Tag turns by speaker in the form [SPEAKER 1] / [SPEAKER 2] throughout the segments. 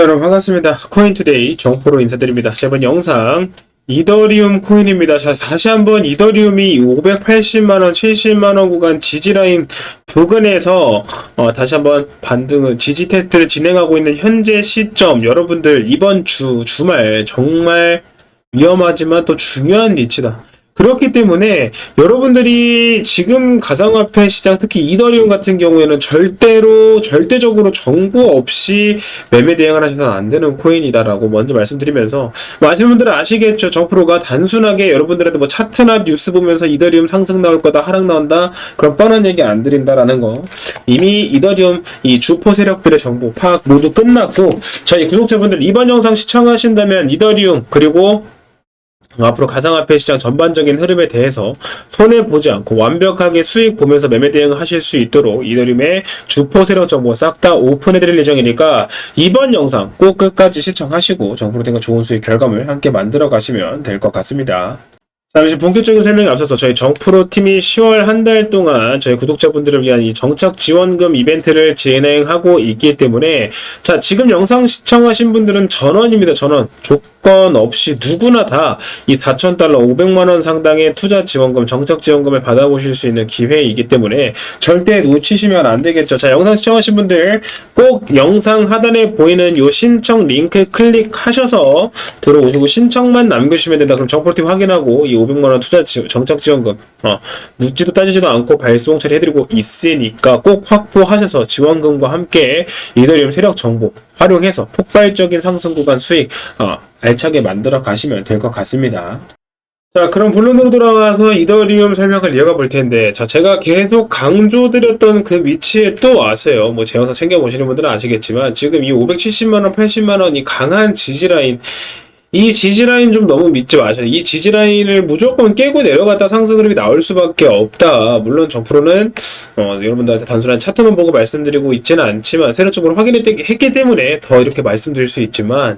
[SPEAKER 1] 여러분 반갑습니다. 코인투데이 정포로 인사드립니다. 자, 이번 영상 이더리움 코인입니다. 자, 다시 한번 이더리움이 580만원, 70만원 구간 지지라인 부근에서 어, 다시 한번 반등을 지지 테스트를 진행하고 있는 현재 시점 여러분들 이번 주 주말 정말 위험하지만 또 중요한 위치다. 그렇기 때문에 여러분들이 지금 가상화폐 시장 특히 이더리움 같은 경우에는 절대로 절대적으로 정보 없이 매매 대응을 하셔서는 안 되는 코인이다라고 먼저 말씀드리면서 뭐 아시는 분들은 아시겠죠. 정프로가 단순하게 여러분들한테 뭐 차트나 뉴스 보면서 이더리움 상승 나올 거다 하락 나온다 그런 뻔한 얘기 안 드린다라는 거. 이미 이더리움 이 주포 세력들의 정보 파악 모두 끝났고 저희 구독자분들 이번 영상 시청하신다면 이더리움 그리고 앞으로 가상화폐 시장 전반적인 흐름에 대해서 손해 보지 않고 완벽하게 수익 보면서 매매 대응을 하실 수 있도록 이더리움의 주포 세력 정보 싹 다 오픈해드릴 예정이니까 이번 영상 꼭 끝까지 시청하시고 정보로 된 좋은 수익 결과물 함께 만들어 가시면 될 것 같습니다. 잠시 본격적인 설명에 앞서서 저희 정프로 팀이 10월 한 달 동안 저희 구독자분들을 위한 이 정착 지원금 이벤트를 진행하고 있기 때문에 자 지금 영상 시청하신 분들은 전원입니다 전원 조건 없이 누구나 다 이 4,000달러 500만 원 상당의 투자 지원금 정착 지원금을 받아보실 수 있는 기회이기 때문에 절대 놓치시면 안 되겠죠. 자 영상 시청하신 분들 꼭 영상 하단에 보이는 요 신청 링크 클릭하셔서 들어오시고 신청만 남겨주시면 된다. 그럼 팀 확인하고 이 500만 원 투자 지, 정착 지원금 어, 묻지도 따지지도 않고 발송 처리해드리고 있으니까 꼭 확보하셔서 지원금과 함께 이더리움 세력 정보 활용해서 폭발적인 상승 구간 수익 어, 알차게 만들어 가시면 될 것 같습니다. 자, 그럼 본론으로 돌아와서 이더리움 설명을 이어가 볼 텐데, 자, 제가 계속 강조드렸던 그 위치에 또 왔어요. 뭐, 제 영상 챙겨보시는 분들은 아시겠지만, 지금 이 570만원, 80만원 이 강한 지지라인, 이 지지라인 좀 너무 믿지 마셔요. 이 지지라인을 무조건 깨고 내려갔다 상승 흐름이 나올 수밖에 없다. 물론 정프로는 어, 여러분들한테 단순한 차트만 보고 말씀드리고 있지는 않지만 세력적으로 확인했기 때문에 더 이렇게 말씀드릴 수 있지만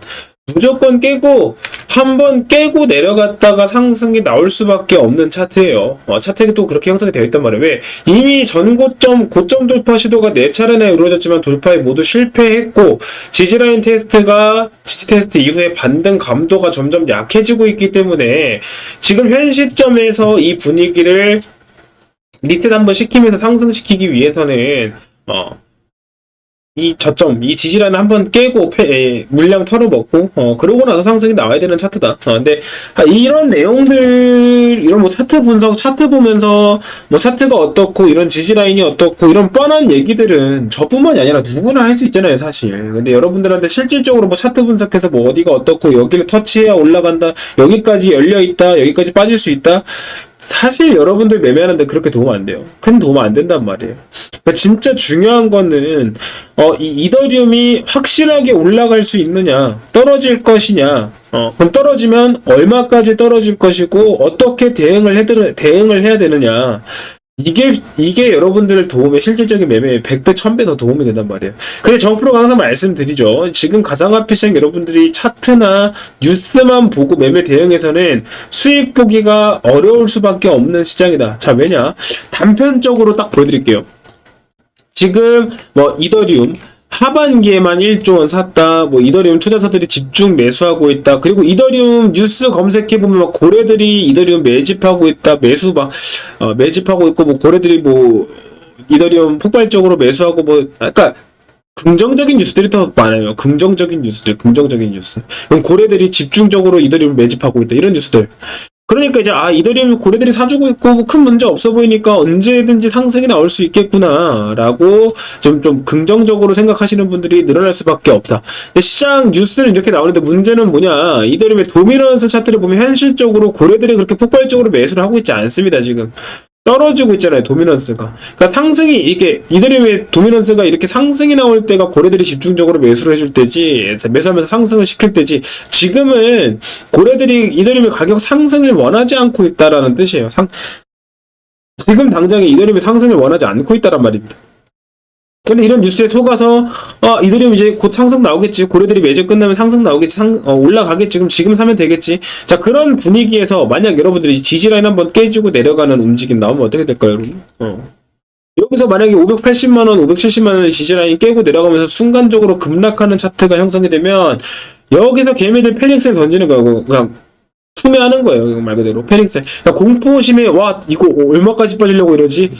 [SPEAKER 1] 무조건 깨고 한 번 깨고 내려갔다가 상승이 나올 수밖에 없는 차트예요. 어, 차트가 또 그렇게 형성이 되어 있단 말이에요. 왜? 이미 전고점 고점 돌파 시도가 네 차례나 이루어졌지만 돌파에 모두 실패했고 지지라인 테스트가 지지 테스트 이후에 반등 감도가 점점 약해지고 있기 때문에 지금 현 시점에서 이 분위기를 리셋 한번 시키면서 상승시키기 위해서는 어, 이 저점, 이 지지라인 한번 깨고 패, 에, 물량 털어먹고 어 그러고 나서 상승이 나와야 되는 차트다. 어, 근데 아, 이런 내용들 이런 뭐 차트 분석, 차트 보면서 뭐 차트가 어떻고 이런 지지 라인이 어떻고 이런 뻔한 얘기들은 저뿐만이 아니라 누구나 할 수 있잖아요, 사실. 근데 여러분들한테 실질적으로 뭐 차트 분석해서 뭐 어디가 어떻고 여기를 터치해야 올라간다, 여기까지 열려 있다, 여기까지 빠질 수 있다. 사실 여러분들 매매하는데 그렇게 도움 안 돼요. 큰 도움 안 된단 말이에요. 그러니까 진짜 중요한 거는 어, 이 이더리움이 확실하게 올라갈 수 있느냐, 떨어질 것이냐, 어, 그럼 떨어지면 얼마까지 떨어질 것이고 어떻게 대응을 해 대응을 해야 되느냐. 이게 이게 여러분들 도움에 실질적인 매매에 100배, 1000배 더 도움이 된단 말이에요. 근데 정프로가 항상 말씀드리죠. 지금 가상화폐 시장 여러분들이 차트나 뉴스만 보고 매매 대응에서는 수익 보기가 어려울 수밖에 없는 시장이다. 자, 왜냐? 단편적으로 딱 보여드릴게요. 지금 뭐 이더리움 하반기에만 1조 원 샀다. 뭐 이더리움 투자사들이 집중 매수하고 있다. 그리고 이더리움 뉴스 검색해 보면 막 고래들이 이더리움 매집하고 있다. 매수 막 어, 매집하고 있고 뭐 고래들이 뭐 이더리움 폭발적으로 매수하고 뭐 그러니까 긍정적인 뉴스들이 더 많아요. 긍정적인 뉴스들, 긍정적인 뉴스. 그럼 고래들이 집중적으로 이더리움 매집하고 있다. 이런 뉴스들. 그러니까 이제 아 이더리움 고래들이 사주고 있고 뭐 큰 문제 없어 보이니까 언제든지 상승이 나올 수 있겠구나라고 좀 좀 긍정적으로 생각하시는 분들이 늘어날 수밖에 없다. 시장 뉴스는 이렇게 나오는데 문제는 뭐냐 이더리움의 도미넌스 차트를 보면 현실적으로 고래들이 그렇게 폭발적으로 매수를 하고 있지 않습니다 지금. 떨어지고 있잖아요 도미넌스가. 그러니까 상승이 이게 이더리움의 도미넌스가 이렇게 상승이 나올 때가 고래들이 집중적으로 매수를 해줄 때지 매수하면서 상승을 시킬 때지 지금은 고래들이 이더리움의 가격 상승을 원하지 않고 있다라는 뜻이에요. 상, 지금 당장에 이더리움의 상승을 원하지 않고 있다란 말입니다 근데 이런 뉴스에 속아서 아 이더리움 이제 곧 상승 나오겠지 고래들이 매제 끝나면 상승 나오겠지 상 어, 올라가겠지 그럼 지금 사면 되겠지 자 그런 분위기에서 만약 여러분들이 지지라인 한번 깨지고 내려가는 움직임 나오면 어떻게 될까요 여러분 어. 여기서 만약에 580만 원, 570만 원의 지지라인 깨고 내려가면서 순간적으로 급락하는 차트가 형성이 되면 여기서 개미들 페닉스를 던지는 거고 그냥 투매하는 거예요. 말 그대로 페닉스. 그러니까 공포심에 와 이거 얼마까지 빠지려고 이러지?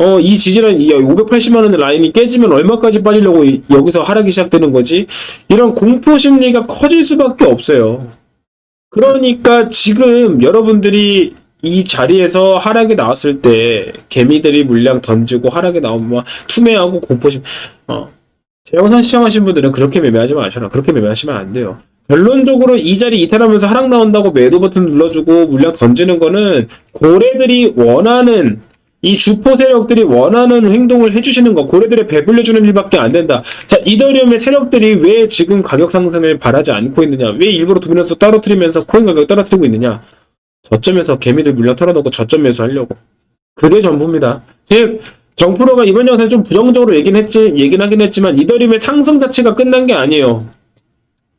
[SPEAKER 1] 어 이 지지라인 이 580만 원의 라인이 깨지면 얼마까지 빠지려고 이- 여기서 하락이 시작되는 거지? 이런 공포 심리가 커질 수밖에 없어요. 그러니까 지금 여러분들이 이 자리에서 하락이 나왔을 때 개미들이 물량 던지고 하락이 나오면 막 투매하고 공포심 어 재영산 시청하신 분들은 그렇게 매매하지 마셔라 그렇게 매매하시면 안 돼요 결론적으로 이 자리 이탈하면서 하락 나온다고 매도 버튼 눌러주고 물량 던지는 거는 고래들이 원하는 이 주포 세력들이 원하는 행동을 해주시는 거 고래들의 배불려주는 일밖에 안 된다. 자 이더리움의 세력들이 왜 지금 가격 상승을 바라지 않고 있느냐? 왜 일부러 도미넌스 떨어뜨리면서 코인 가격 떨어뜨리고 있느냐? 저점에서 개미들 물량 털어놓고 저점 매수하려고. 그게 전부입니다. 즉 정프로가 이번 영상에 좀 부정적으로 얘기는 했지, 얘기는 하긴 했지만 이더리움의 상승 자체가 끝난 게 아니에요.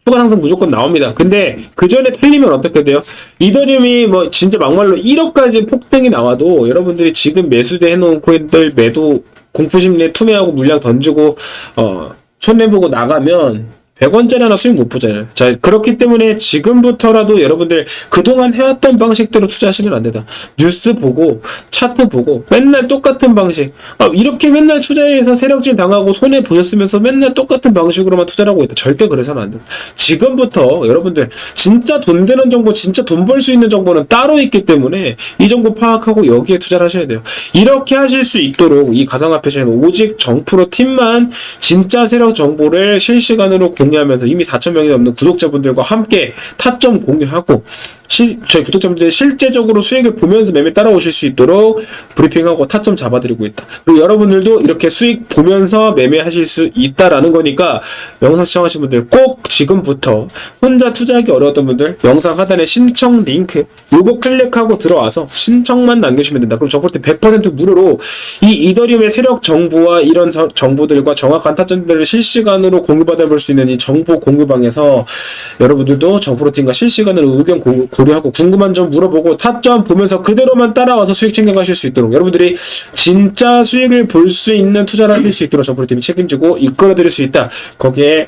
[SPEAKER 1] 추가 상승 무조건 나옵니다. 근데 그 전에 틀리면 어떻게 돼요? 이더리움이 뭐 진짜 막말로 1억까지 폭등이 나와도 여러분들이 지금 매수돼 해놓은 코인들 매도 공포심리에 투매하고 물량 던지고 어 손해보고 나가면 100원짜리 하나 수익 못 보잖아요. 자, 그렇기 때문에 지금부터라도 여러분들 그동안 해왔던 방식대로 투자하시면 안 된다. 뉴스 보고, 차트 보고, 맨날 똑같은 방식. 아, 이렇게 맨날 투자해서 세력질 당하고 손해 보셨으면서 맨날 똑같은 방식으로만 투자를 하고 있다. 절대 그래서는 안 돼. 지금부터 여러분들 진짜 돈 되는 정보, 진짜 돈 벌 수 있는 정보는 따로 있기 때문에 이 정보 파악하고 여기에 투자를 하셔야 돼요. 이렇게 하실 수 있도록 이 가상화폐 시는 오직 정프로 팀만 진짜 세력 정보를 실시간으로 공 유하면서 이미 4,000명이 넘는 구독자분들과 함께 타점 공유하고 시, 저희 구독자분들이 실제적으로 수익을 보면서 매매 따라오실 수 있도록 브리핑하고 타점 잡아드리고 있다. 그리고 여러분들도 이렇게 수익 보면서 매매하실 수 있다라는 거니까 영상 시청하신 분들 꼭 지금부터 혼자 투자하기 어려웠던 분들 영상 하단에 신청 링크 요거 클릭하고 들어와서 신청만 남겨주시면 된다. 그럼 저번때 100% 무료로 이 이더리움의 세력 정보와 이런 저- 정보들과 정확한 타점들을 실시간으로 공유받아 볼 수 있는 이 정보 공유방에서 여러분들도 정프로팀과 실시간으로 의견 고, 고려하고 궁금한 점 물어보고 타점 보면서 그대로만 따라와서 수익 챙겨가실 수 있도록 여러분들이 진짜 수익을 볼 수 있는 투자를 하실 수 있도록 정프로팀이 책임지고 이끌어드릴 수 있다. 거기에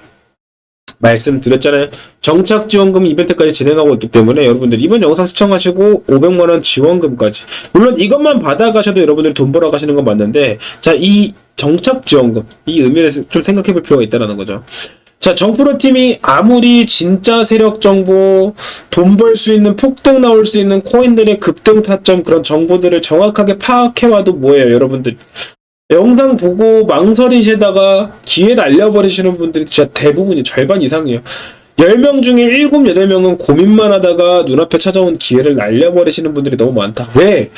[SPEAKER 1] 말씀드렸잖아요. 정착 지원금 이벤트까지 진행하고 있기 때문에 여러분들 이번 영상 시청하시고 500만 원 지원금까지 물론 이것만 받아가셔도 여러분들이 돈 벌어 가시는 건 맞는데 자 이 정착 지원금 이 의미를 좀 생각해 볼 필요가 있다는 거죠. 자, 정프로 팀이 아무리 진짜 세력 정보, 돈 벌 수 있는 폭등 나올 수 있는 코인들의 급등 타점 그런 정보들을 정확하게 파악해와도 뭐예요, 여러분들. 영상 보고 망설이시다가 기회 날려버리시는 분들이 진짜 대부분이 절반 이상이에요. 10명 중에 7, 8명은 고민만 하다가 눈앞에 찾아온 기회를 날려버리시는 분들이 너무 많다. 왜?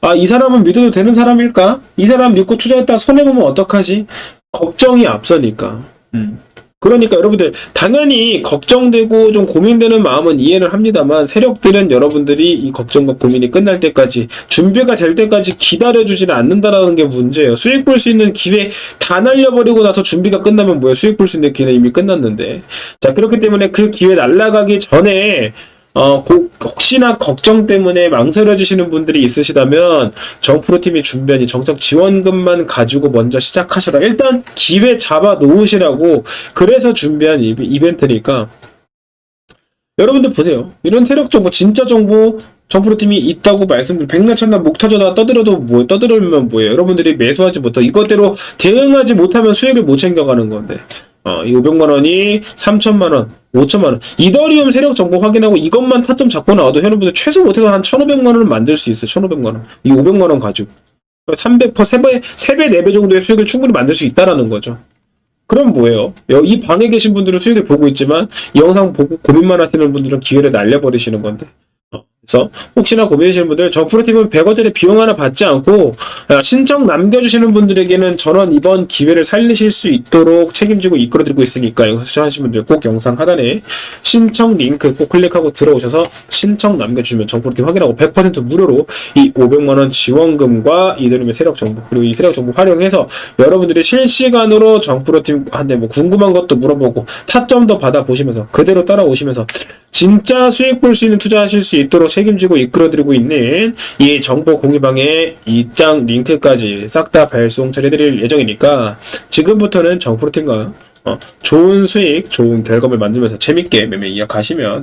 [SPEAKER 1] 아, 이 사람은 믿어도 되는 사람일까? 이 사람 믿고 투자했다 손해보면 어떡하지? 걱정이 앞서니까. 음. 그러니까 여러분들 당연히 걱정되고 좀 고민되는 마음은 이해를 합니다만 세력들은 여러분들이 이 걱정과 고민이 끝날 때까지 준비가 될 때까지 기다려주지는 않는다라는 게 문제예요. 수익 볼 수 있는 기회 다 날려버리고 나서 준비가 끝나면 뭐야 수익 볼 수 있는 기회는 이미 끝났는데 자 그렇기 때문에 그 기회 날라가기 전에 어, 고- 혹시나 걱정 때문에 망설여지시는 분들이 있으시다면 정프로팀이 준비한 이 정책 지원금만 가지고 먼저 시작하셔라. 일단 기회 잡아 놓으시라고 그래서 준비한 이- 이벤트니까 여러분들 보세요. 이런 세력 정보, 진짜 정보 정프로팀이 있다고 말씀드린 백날 천날 목 터져다 떠들어도 뭐 떠들면 뭐예요? 여러분들이 매수하지 못하고 이것대로 대응하지 못하면 수익을 못 챙겨가는 건데. 어, 이 500만 원이 3천만 원, 5천만 원. 이더리움 세력 정보 확인하고 이것만 타점 잡고 나와도 여러분들 최소 못해도 한 1,500만 원은 만들 수 있어요. 1,500만 원. 이 500만 원 가지고. 300%, 3배, 3배, 4배 정도의 수익을 충분히 만들 수 있다라는 거죠. 그럼 뭐예요? 여- 이 방에 계신 분들은 수익을 보고 있지만 이 영상 보고 고민만 하시는 분들은 기회를 날려버리시는 건데. 어, 그래서 혹시나 고민하시는 분들 정프로팀은 100원짜리 비용 하나 받지 않고 어, 신청 남겨주시는 분들에게는 전원 이번 기회를 살리실 수 있도록 책임지고 이끌어드리고 있으니까 영상 시청하시는 분들 꼭 영상 하단에 신청 링크 꼭 클릭하고 들어오셔서 신청 남겨주시면 정프로팀 확인하고 100% 무료로 이 500만원 지원금과 이들음의 세력 정보 그리고 이 세력 정보 활용해서 여러분들이 실시간으로 정프로팀한테 뭐 궁금한 것도 물어보고 타점도 받아보시면서 그대로 따라오시면서 진짜 수익 볼 수 있는 투자하실 수 있도록 책임지고 이끌어드리고 있는 이 정보 공유방의 입장 링크까지 싹 다 발송 처리해드릴 예정이니까 지금부터는 정프로틴과 어, 좋은 수익, 좋은 결과물 만들면서 재밌게 매매 이어가시면